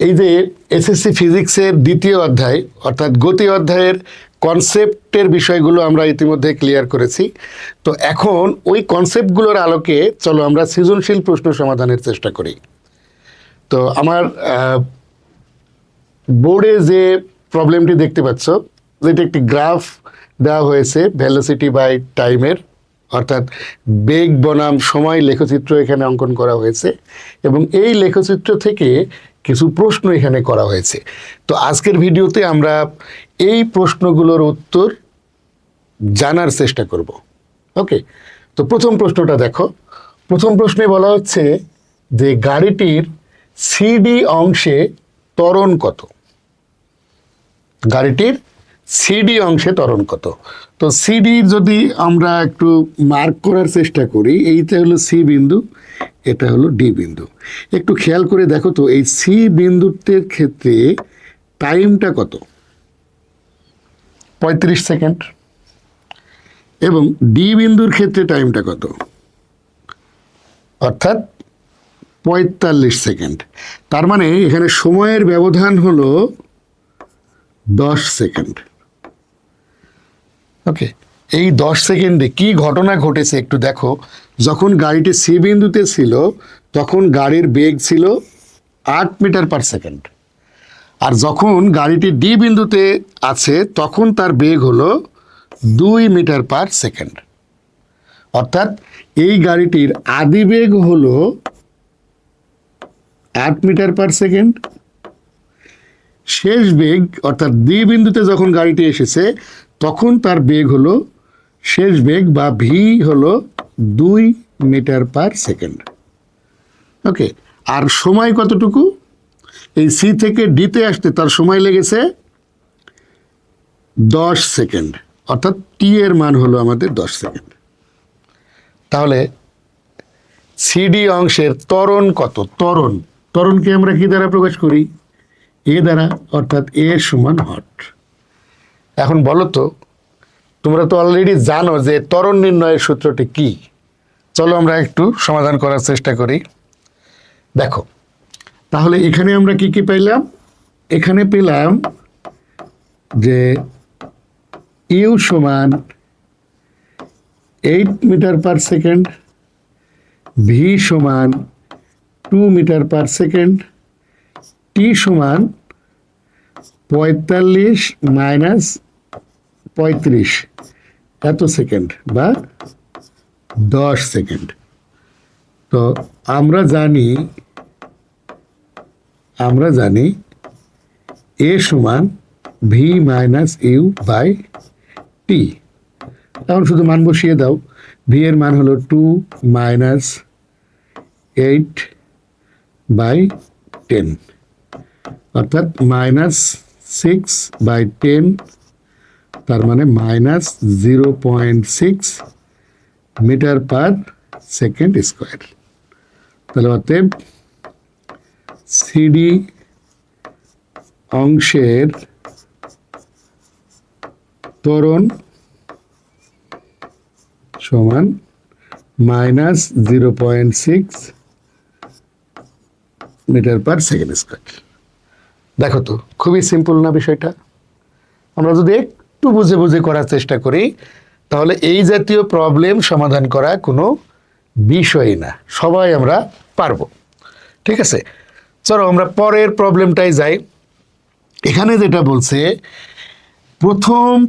এই যে এসএসসি ফিজিক্সের দ্বিতীয় অধ্যায়, অর্থাৎ গতি অধ্যায়ের কনসেপ্টের বিষয়গুলো আমরা ইতিমধ্যে ক্লিয়ার করেছি। তো এখন ওই কনসেপ্টগুলোর আলোকে চলো আমরা সৃজনশীল প্রশ্ন সমাধানের চেষ্টা করি। তো আমার বোর্ডে যে প্রবলেমটি দেখতে পাচ্ছ, যেটা একটি গ্রাফ দেওয়া হয়েছে ভ্যালোসিটি বাই টাইমের অর্থাৎ বেগ, বনাম, সময় লেখচিত্র এখানে অঙ্কন করা হয়েছে। এবং এই লেখচিত্র থেকে প্রশ্ন এখানে করা হয়েছে। তো আজকের ভিডিওতে আমরা এই প্রশ্নগুলোর উত্তর জানার চেষ্টা করব। ওকে? তো প্রথম প্রশ্নটা দেখো। প্রথম প্রশ্নে বলা হচ্ছে যে গাড়িটির সিডি অংশে ত্বরণ কত? গাড়িটির সিডি অংশে ত্বরণ কত? তো সিডি যদি আমরা একটু মার্ক করার চেষ্টা করি, এইটা হলো সি বিন্দু, এটা হলো ডি বিন্দু। একটু খেয়াল করে দেখো তো, এই সি বিন্দুটির ক্ষেত্রে টাইমটা কত? পঁয়ত্রিশ সেকেন্ড। এবং ডি বিন্দুর ক্ষেত্রে টাইমটা কত? অর্থাৎ পঁয়তাল্লিশ সেকেন্ড। তার মানে এখানে সময়ের ব্যবধান হলো দশ সেকেন্ড। ওকে এই দশ সেকেন্ডে কি ঘটনা ঘটেছে একটু দেখো। যখন গাড়িটি সি বিন্দুতে ছিল, তখন গাড়ির বেগ ছিল আট মিটার পার সেকেন্ড। আর যখন গাড়িটি ডি বিন্দুতে আছে, তখন তার বেগ হলো দুই মিটার পার সেকেন্ড। অর্থাৎ এই গাড়িটির আদি বেগ হলো আট মিটার পার সেকেন্ড শেষ বেগ, অর্থাৎ দ্বি বিন্দুতে যখন গাড়িটি এসেছে, তখন তার বেগ হলো, শেষ বেগ বা ভি হলো দুই মিটার পার সেকেন্ড। ওকে, আর সময় কতটুকু? এই সি থেকে ডিতে আসতে তার সময় লেগেছে দশ সেকেন্ড, অর্থাৎ টি এর মান হলো আমাদের দশ সেকেন্ড। তাহলে সিডি অংশের ত্বরণ কত? ত্বরণ, ত্বরণকে আমরা কি দ্বারা প্রকাশ করি? এ দ্বারা অর্থাৎ এ সমান হট। এখন বলো তো, তোমরা তো অলরেডি জানো যে ত্বরণ নির্ণয়ের সূত্রটি কি। চলো আমরা একটু সমাধান করার চেষ্টা করি। দেখো, তাহলে এখানে আমরা কি কি পেলাম? এখানে পেলাম যে ইউ সমান eight meter per second, V সমান two meter per second, T সমান পঁয়তাল্লিশ মাইনাস পঁয়ত্রিশ। এত সেকেন্ড বা দশ সেকেন্ড। তো আমরা জানি আমরা জানি এ সমান V minus U by T এখন শুধু মান বসিয়ে দাও। ভি এর মান হলো two minus eight by ten অর্থাৎ মাইনাস সিক্স বাই টেন তার মানে minus zero point six meter per second square তাহলে অতএব সিডি অংশের ত্বরণ সমান minus zero point six meter per second square দেখো তো, খুবই সিম্পল না বিষয়টা? আমরা যদি একটু বুঝে বুঝে করার চেষ্টা করি, তাহলে এই জাতীয় প্রবলেম সমাধান করা কোনো বিষয়ই না। সবাই আমরা পারব। ঠিক আছে? চলো আমরা পরের প্রবলেমটাই যাই। এখানে যেটা বলছে, প্রথম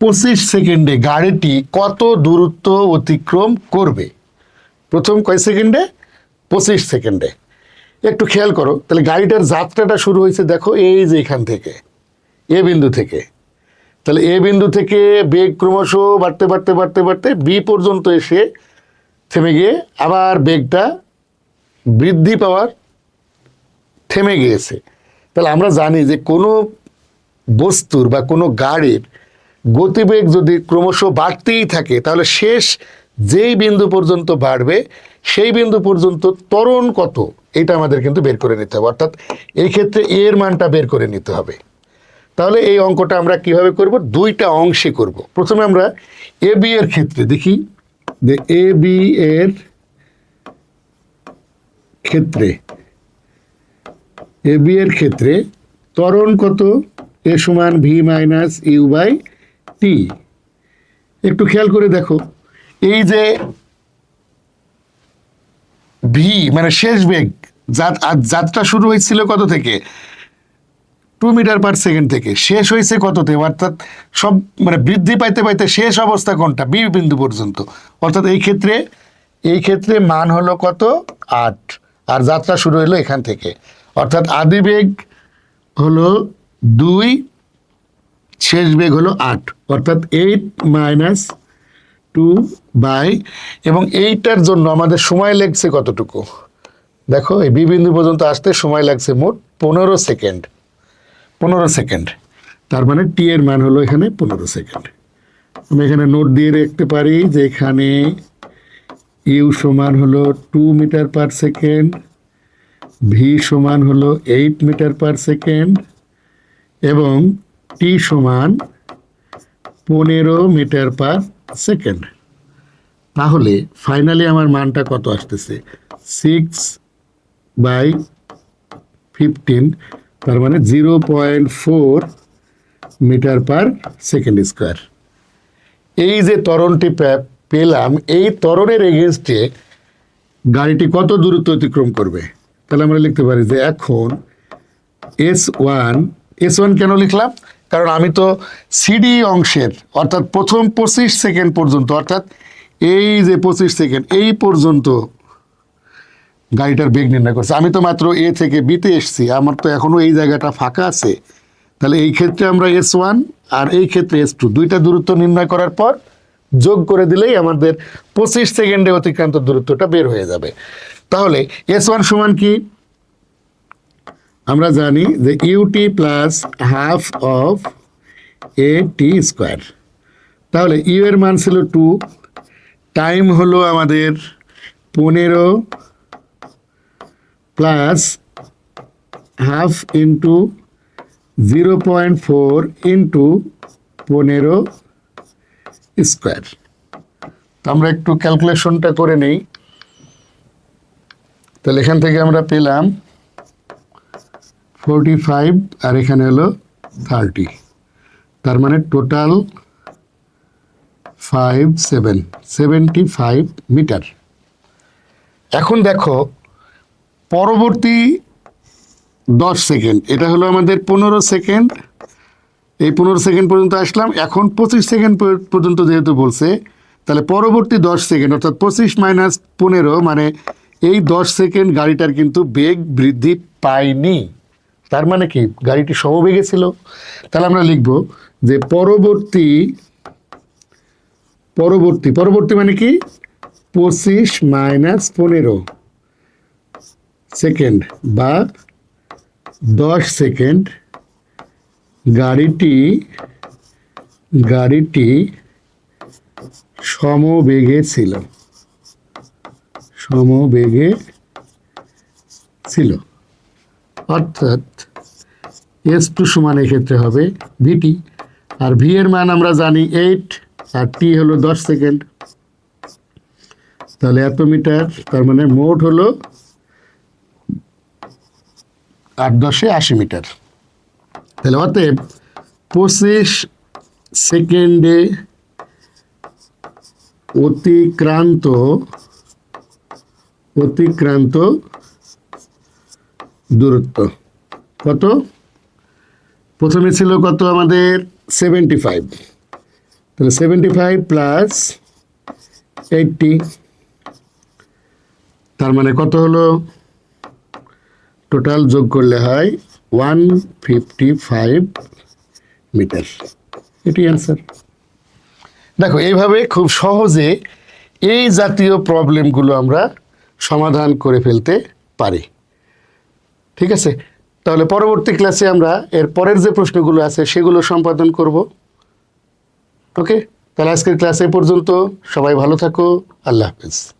পঁচিশ সেকেন্ডে গাড়িটি কত দূরত্ব অতিক্রম করবে? প্রথম কয় সেকেন্ডে? পঁচিশ সেকেন্ডে। একটু খেয়াল করো, তাহলে গাড়িটার যাত্রাটা শুরু হয়েছে দেখো এই যে এখান থেকে, এ বিন্দু থেকে। তাহলে এ বিন্দু থেকে বেগ ক্রমশ বাড়তে বাড়তে বাড়তে বাড়তে বি পর্যন্ত এসে থেমে গিয়ে আবার বেগটা বৃদ্ধি পাওয়ার থেমে গিয়েছে। তাহলে আমরা জানি যে কোনো বস্তুর বা কোনো গাড়ির গতিবেগ যদি ক্রমশ বাড়তেই থাকে, তাহলে শেষ যেই বিন্দু পর্যন্ত বাড়বে, সেই বিন্দু পর্যন্ত ত্বরণ কত? এটা আমাদের কিন্তু বের করে নিতে হবে। অর্থাৎ এই ক্ষেত্রে এর মানটা বের করে নিতে হবে। তাহলে এই অঙ্কটা আমরা কীভাবে করব? দুইটা অংশে করব। প্রথমে আমরা এ, বি এর ক্ষেত্রে দেখি যে এ, বি এর ক্ষেত্রে, এ, বি এর ক্ষেত্রে ত্বরণ কত? এ সমান V minus U by T. একটু খেয়াল করে দেখো। এই যে ভি মানে শেষ বেগ। যাত্রা শুরু হয়েছিল কত থেকে? টু মিটার পার সেকেন্ড থেকে। শেষ হয়েছে কততে? অর্থাৎ সব মানে বৃদ্ধি পাইতে পাইতে শেষ অবস্থা কোনটা? বি বিন্দু পর্যন্ত। অর্থাৎ এই ক্ষেত্রে এই ক্ষেত্রে মান হলো কত? আট। আর যাত্রা শুরু হলো এখান থেকে। অর্থাৎ আদি বেগ হলো দুই, শেষ বেগ হলো আট। অর্থাৎ এইট মাইনাস টু বাই, এবং এইটার জন্য আমাদের সময় লাগছে কতটুকু? দেখো, এই বি বিন্দু পর্যন্ত আসতে সময় লাগছে মোট পনেরো সেকেন্ড। পনেরো সেকেন্ড। তার মানে টি এর মান হলো এখানে পনেরো সেকেন্ড। আমি এখানে নোট দিয়ে রাখতে পারি যে এখানে ইউ সমান হলো two meter per second, V সমান হলো এইট মিটার পার সেকেন্ড, এবং টি সমান পনেরো মিটার পার সেকেন্ড। তাহলে ফাইনালি আমার মানটা কত আসতেছে? সিক্স বাই ফিফটিন, তার মানে zero point four meter per second square. এই যে ত্বরণটি পে- পেলাম, এই ত্বরণের এগেনস্টে গাড়িটি কত দূরত্ব অতিক্রম করবে? তাহলে আমরা লিখতে পারি যে এখন এস ওয়ান এস ওয়ান কেন লিখলাম? কারণ আমি তো সিডি অংশের, অর্থাৎ প্রথম পঁচিশ সেকেন্ড পর্যন্ত, অর্থাৎ এই যে পঁচিশ সেকেন্ড, এই পর্যন্ত গাড়িটার বেগ নির্ণয় করছে। আমি তো মাত্র এ থেকে বিতে এসছি, আমার তো এখনও এই জায়গাটা ফাঁকা আছে। তাহলে এই ক্ষেত্রে আমরা এস ওয়ান আর এই ক্ষেত্রে এস টু দুইটা দূরত্ব নির্ণয় করার পর যোগ করে দিলেই আমাদের পঁচিশ সেকেন্ডে অতিক্রান্ত দূরত্বটা বের হয়ে যাবে। তাহলে এস ওয়ান সমান কি? আমরা জানি যে U T plus half of A T square তাহলে ইউ এর মান ছিল টু টাইম হলো আমাদের পনেরো plus half into zero point four into পনেরো স্কোয়ার তো আমরা একটু ক্যালকুলেশনটা করে নেই। তাহলে এখান থেকে আমরা পেলাম ফোরটি ফাইভ আর এখানে হলো থার্টি তার মানে total five seven seventy five meter এখন দেখো, পরবর্তী দশ সেকেন্ড এটা হলো আমাদের পনেরো সেকেন্ড এই পনেরো সেকেন্ড পর্যন্ত আসলাম। এখন পঁচিশ সেকেন্ড পর্যন্ত যেহেতু বলছে, তাহলে পরবর্তী দশ সেকেন্ড অর্থাৎ পঁচিশ মাইনাস পনেরো মানে এই দশ সেকেন্ড গাড়িটার কিন্তু বেগ বৃদ্ধি পায়নি। তার মানে কি? গাড়িটি সমবেগে ছিল। তাহলে আমরা লিখব যে পরবর্তী পরবর্তী পরবর্তী মানে কি? পঁচিশ মাইনাস পনেরো সেকেন্ড বা দশ সেকেন্ড গাড়িটি গাড়িটি সমবেগে ছিল। সমবেগে ছিল। অর্থাৎ এস টু সমান এক্ষেত্রে হবে ভিটি আর ভি এর মান আমরা জানি এইট আর টি হলো দশ সেকেন্ড তাহলে এত মিটার, তার মানে মোট হলো আট দশে আশি মিটার। তাহলে অতএব পঁচিশ সেকেন্ডে অতিক্রান্ত অতিক্রান্ত দূরত্ব। কত? প্রথমে ছিল কত আমাদের? সেভেন্টি ফাইভ তাহলে সেভেন্টি ফাইভ প্লাস এইটটি তার মানে কত হলো? টোটাল যোগ করলে হয় ওয়ান ফিফটি ফাইভ মিটার এটি অ্যান্সার দেখো, এইভাবে খুব সহজে এই জাতীয় প্রবলেমগুলো আমরা সমাধান করে ফেলতে পারি। ঠিক আছে? তাহলে পরবর্তী ক্লাসে আমরা এর পরের যে প্রশ্নগুলো আছে সেগুলো সম্পাদন করব। ওকে তাহলে আজকের ক্লাস এ পর্যন্ত সবাই ভালো থাকো। আল্লাহ হাফেজ।